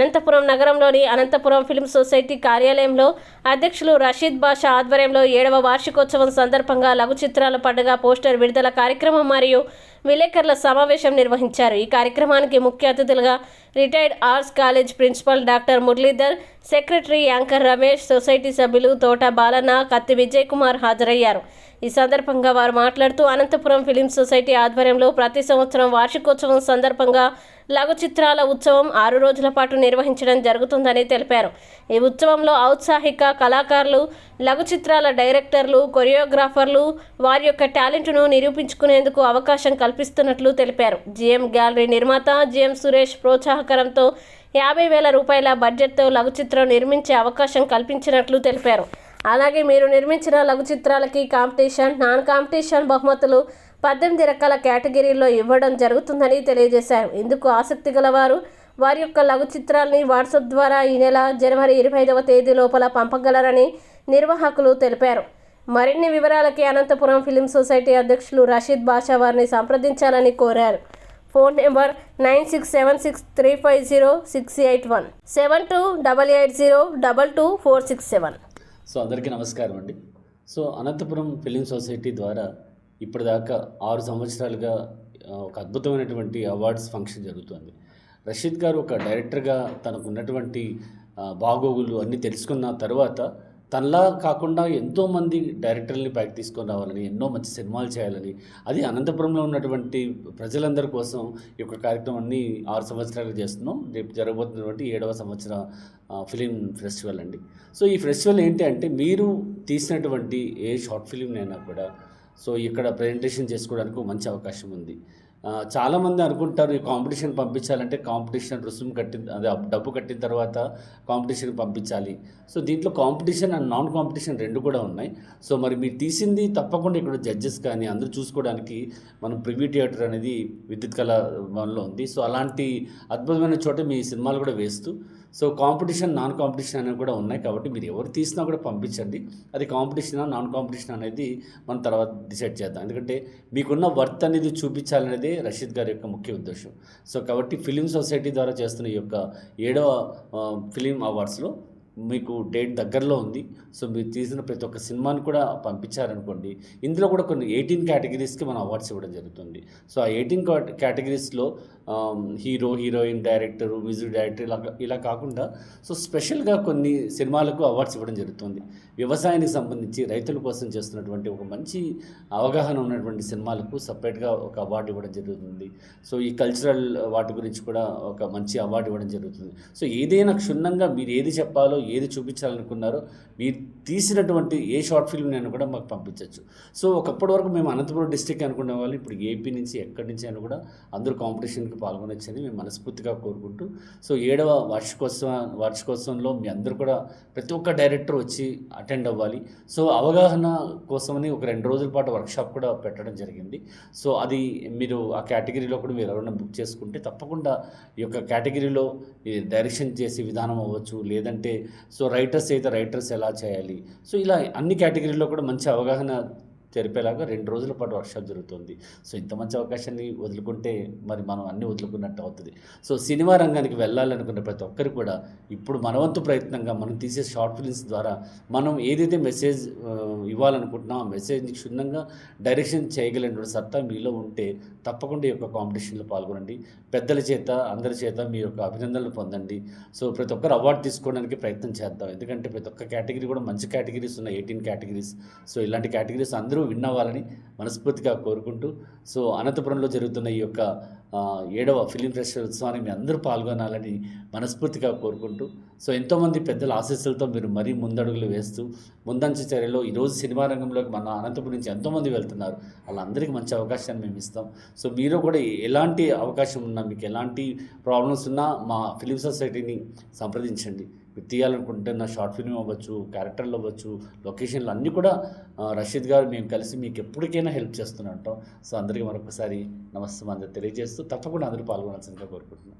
అనంతపురం నగరంలోని Anantapuram film society కార్యాలయంలో అధ్యక్షులు రషీద్ బాషా ఆధ్వర్యంలో ఏడవ వార్షికోత్సవం సందర్భంగా లఘు చిత్రాల పండుగ పోస్టర్ విడుదల కార్యక్రమం మరియు విలేకరుల సమావేశం నిర్వహించారు. ఈ కార్యక్రమానికి ముఖ్య అతిథులుగా retired arts college principal doctor Muralidhar secretary anchor Ramesh society సభ్యులు తోట బాలన్న కత్తి విజయ్ కుమార్ హాజరయ్యారు. ఈ సందర్భంగా వారు మాట్లాడుతూ అనంతపురం ఫిలిం సొసైటీ ఆధ్వర్యంలో ప్రతి సంవత్సరం వార్షికోత్సవం సందర్భంగా లఘు చిత్రాల ఉత్సవం ఆరు రోజుల పాటు నిర్వహించడం జరుగుతుందని తెలిపారు. ఈ ఉత్సవంలో ఔత్సాహిక కళాకారులు లఘు చిత్రాల డైరెక్టర్లు కొరియోగ్రాఫర్లు వారి యొక్క టాలెంట్ను నిరూపించుకునేందుకు అవకాశం కల్పిస్తున్నట్లు తెలిపారు. జిఎం గ్యాలరీ నిర్మాత జిఎం సురేష్ ప్రోత్సాహకరంతో యాభై వేల రూపాయల బడ్జెట్తో లఘు చిత్రం నిర్మించే అవకాశం కల్పించినట్లు తెలిపారు. అలాగే మీరు నిర్మించిన లఘు చిత్రాలకి కాంపిటీషన్ నాన్ కాంపిటీషన్ బహుమతులు పద్దెనిమిది రకాల కేటగిరీల్లో ఇవ్వడం జరుగుతుందని తెలియజేశారు. ఇందుకు ఆసక్తి గలవారు వారి యొక్క లఘు చిత్రాల్ని వాట్సాప్ ద్వారా ఈ నెల జనవరి ఇరవై ఐదవ తేదీ లోపల పంపగలరని నిర్వాహకులు తెలిపారు. మరిన్ని వివరాలకి అనంతపురం ఫిలిం సొసైటీ అధ్యక్షులు రషీద్ బాషా వారిని సంప్రదించాలని కోరారు. Phone number nine six seven six three five zero six eight one seven two double eight zero double two four six seven. So అందరికీ నమస్కారం అండి. సో అనంతపురం ఫిలిం సొసైటీ ద్వారా ఇప్పటిదాకా ఆరు సంవత్సరాలుగా ఒక అద్భుతమైనటువంటి అవార్డ్స్ ఫంక్షన్ జరుగుతుంది. రషీద్ గారు ఒక డైరెక్టర్గా తనకు ఉన్నటువంటి బాగోగులు అన్నీ తెలుసుకున్న తర్వాత తనలా కాకుండా ఎంతోమంది డైరెక్టర్ని పైకి తీసుకొని రావాలని ఎన్నో మంచి సినిమాలు చేయాలని అది అనంతపురంలో ఉన్నటువంటి ప్రజలందరి కోసం ఈ యొక్క కార్యక్రమాన్ని ఆరు సంవత్సరాలు చేస్తున్నాం. రేపు జరగబోతున్నటువంటి ఏడవ సంవత్సర ఫిలిం ఫెస్టివల్ అండి. సో ఈ ఫెస్టివల్ ఏంటి అంటే మీరు తీసినటువంటి ఏ షార్ట్ ఫిలింనైనా కూడా సో ఇక్కడ ప్రజెంటేషన్ చేసుకోవడానికి మంచి అవకాశం ఉంది. చాలామంది అనుకుంటారు ఈ కాంపిటీషన్ పంపించాలంటే కాంపిటీషన్ రుసుము కట్టిన అదే డబ్బు కట్టిన తర్వాత కాంపిటీషన్ పంపించాలి. సో దీంట్లో కాంపిటీషన్ అండ్ నాన్ కాంపిటీషన్ రెండు కూడా ఉన్నాయి. సో మరి మీరు తీసింది తప్పకుండా ఇక్కడ జడ్జెస్ కానీ అందరూ చూసుకోవడానికి మనం ప్రివ్యూ థియేటర్ అనేది విద్యుత్ కళ భవన్లో ఉంది. సో అలాంటి అద్భుతమైన చోట మీ సినిమాలు కూడా వేస్తూ సో కాంపిటీషన్ నాన్ కాంపిటీషన్ అనేవి కూడా ఉన్నాయి కాబట్టి మీరు ఎవరు తీసినా కూడా పంపించండి. అది కాంపిటీషన్ నాన్ కాంపిటీషన్ అనేది మనం తర్వాత డిసైడ్ చేద్దాం. ఎందుకంటే మీకున్న వర్త్ అనేది చూపించాలనేదే రషీద్ గారి యొక్క ముఖ్య ఉద్దేశం. సో కాబట్టి ఫిలిం సొసైటీ ద్వారా చేస్తున్న ఈ యొక్క ఏడవ ఫిలిం అవార్డ్స్లో మీకు డేట్ దగ్గరలో ఉంది. సో మీరు తీసిన ప్రతి ఒక్క సినిమాని కూడా పంపించారనుకోండి. ఇందులో కూడా కొన్ని ఎయిటీన్ కేటగిరీస్కి మనం అవార్డ్స్ ఇవ్వడం జరుగుతుంది. సో ఆ eighteen కేటగిరీస్లో hero heroine director music director ఇలా ఇలా కాకుండా సో స్పెషల్గా కొన్ని సినిమాలకు అవార్డ్స్ ఇవ్వడం జరుగుతుంది. వ్యవసాయానికి సంబంధించి రైతుల కోసం చేస్తున్నటువంటి ఒక మంచి అవగాహన ఉన్నటువంటి సినిమాలకు సపరేట్గా ఒక అవార్డు ఇవ్వడం జరుగుతుంది. సో ఈ కల్చరల్ వాటి గురించి కూడా ఒక మంచి అవార్డు ఇవ్వడం జరుగుతుంది. సో ఏదైనా క్షుణ్ణంగా మీరు ఏది చెప్పాలో ఏది చూపించాలనుకున్నారో మీరు తీసినటువంటి ఏ షార్ట్ ఫిల్మ్ నేను కూడా మాకు పంపించవచ్చు సో ఒకప్పటి వరకు మేము అనంతపురం డిస్టిక్ అనుకునే వాళ్ళు. ఇప్పుడు ఏపీ నుంచి ఎక్కడి నుంచి అయినా కూడా అందరూ కాంపిటీషన్కి పాల్గొనొచ్చని మేము మనస్ఫూర్తిగా కోరుకుంటూ సో ఏడవ వార్షికోత్సవ వార్షికోత్సవంలో మీ అందరూ కూడా ప్రతి ఒక్క డైరెక్టర్ వచ్చి అటెండ్ అవ్వాలి. సో అవగాహన కోసమని ఒక రెండు రోజుల పాటు వర్క్షాప్ కూడా పెట్టడం జరిగింది. సో అది మీరు ఆ కేటగిరీలో కూడా మీరు ఎవరైనా బుక్ చేసుకుంటే తప్పకుండా ఈ యొక్క కేటగిరీలో డైరెక్షన్ చేసే విధానం అవ్వచ్చు. లేదంటే సో రైటర్స్ అయితే రైటర్స్ ఎలా చేయాలి? సో ఇలా అన్ని కేటగిరీలో కూడా మంచి అవగాహన జరిపేలాగా రెండు రోజుల పాటు వర్క్షాప్ జరుగుతుంది. సో ఇంత మంచి అవకాశాన్ని వదులుకుంటే మరి మనం అన్ని వదులుకున్నట్టు అవుతుంది. సో సినిమా రంగానికి వెళ్ళాలనుకున్న ప్రతి ఒక్కరు కూడా ఇప్పుడు మనవంతు ప్రయత్నంగా మనం తీసే షార్ట్ ఫిల్మ్స్ ద్వారా మనం ఏదైతే మెసేజ్ ఇవ్వాలనుకుంటున్నామో ఆ మెసేజ్ని క్షుణ్ణంగా డైరెక్షన్ చేయగలిగినటువంటి సత్తా మీలో ఉంటే తప్పకుండా ఈ యొక్క కాంపిటీషన్లో పాల్గొనండి. పెద్దల చేత అందరి చేత మీ యొక్క అభినందనలు పొందండి. సో ప్రతి ఒక్కరు అవార్డు తీసుకోవడానికి ప్రయత్నం చేద్దాం. ఎందుకంటే ప్రతి ఒక్క కేటగిరీ కూడా మంచి కేటగిరీస్ ఉన్నాయి ఎయిటీన్ కేటగిరీస్ సో ఇలాంటి కేటగిరీస్ అందరూ అందరూ అవ్వాలని మనస్ఫూర్తిగా కోరుకుంటూ సో అనంతపురంలో జరుగుతున్న ఈ యొక్క ఏడవ ఫిలిం ఫెస్టివల్ ఉత్సవానికి మీ అందరూ పాల్గొనాలని మనస్ఫూర్తిగా కోరుకుంటూ సో ఎంతోమంది పెద్దల ఆశీస్సులతో మీరు మరీ ముందడుగులు వేస్తూ ముందంచు చర్యలో ఈరోజు సినిమా రంగంలోకి మన అనంతపురం నుంచి ఎంతోమంది వెళ్తున్నారు వాళ్ళందరికీ మంచి అవకాశాన్ని మేము ఇస్తాం. సో మీరు కూడా ఎలాంటి అవకాశం ఉన్నా మీకు ఎలాంటి ప్రాబ్లమ్స్ ఉన్నా మా ఫిలిం సొసైటీని సంప్రదించండి. తీయాలనుకుంటే నా షార్ట్ ఫిల్మ్ అవ్వచ్చు క్యారెక్టర్లు అవ్వచ్చు లొకేషన్లు అన్నీ కూడా రషీద్ గారు మేము కలిసి మీకు ఎప్పటికైనా హెల్ప్ చేస్తూనే ఉంటాం. సో అందరికీ మరొకసారి నమస్తే అందరూ తెలియజేస్తూ తప్పకుండా అందరూ పాల్గొనాల్సిందిగా కోరుకుంటున్నాం.